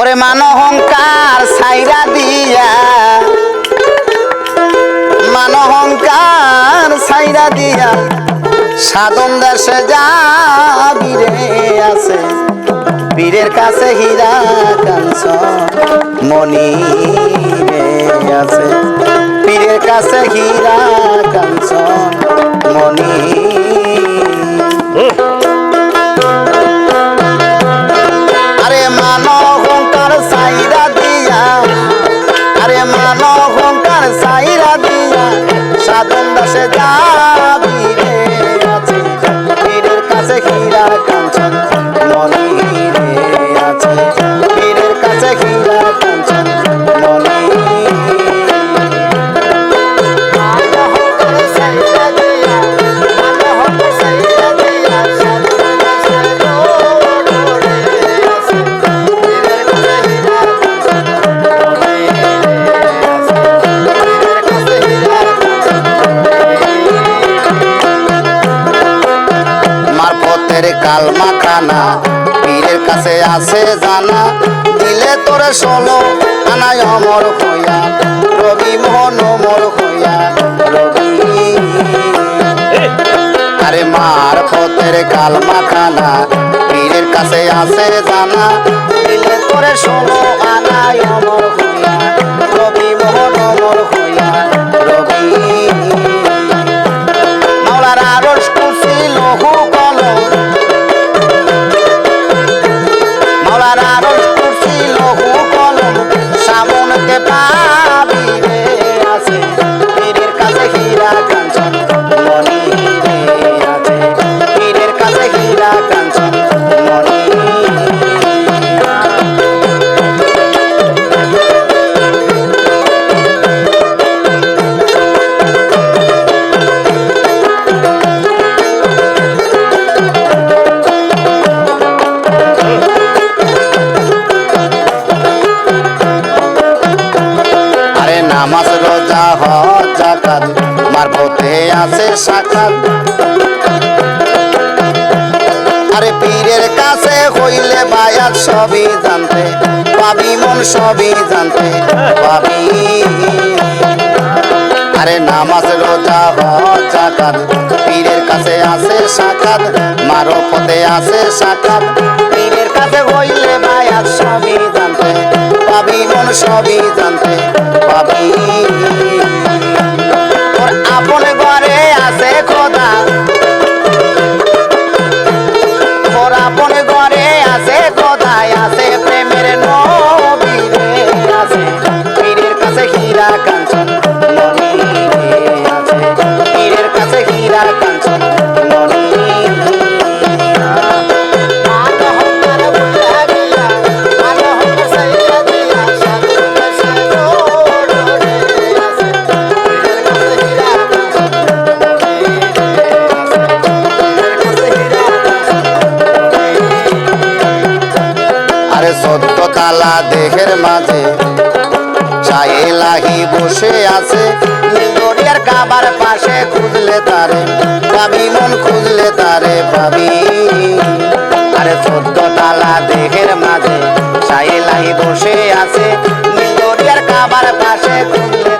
ওরে মান অহংকার সাইরা দিয়া। মান অহংকার সাইরা দিয়া। সাধন দেশে যাবি রে আছে। পীরের কাছে হীরা কাঞ্চন মনি আছে। পীরের কাছে হীরা অহংকার সাইরা দিয়া সাধন দাসে যাবি মারফতের কালমা খানা পীরের কাছে আছে জানা দিলে তোরে ষোলো আনাই অমর হইয়া রবি মোহন অমর হইয়া রবি। আরে মার পথের কালমা খানা পীরের কাছে আছে জানা দিলে তোরে ষোলো আনাই অমর হইয়া রবি মোহন অমর হইয়া। জাকাত মারফতে আছে সাকাত আরে পীরের কাছে হইলে বায়াত সবই জানতে, পাবি মন সবই জানতে, পাবি। আরে নামাজ রোজা হজ পীরের কাছে আছে সাকাত মারো পথে আছে সাকাত পীরের কাছে হইলে বায়াত সবই জানতে, পাবি মন সবই জানতে, পাবি। আপন ঘরে আছে তালা দেহের মাঝে। চায়ে লাহি বসে আছে নীলদরিয়ার কাবার পাশে খুঁজলে তারে পাবি মন খুঁজলে তারে ভাবি। আরে চোদ্দ তালা দেহের মাঝে চায়ে লাহি বসে আছে নীলদরিয়ার কাবার পাশে খুঁজলে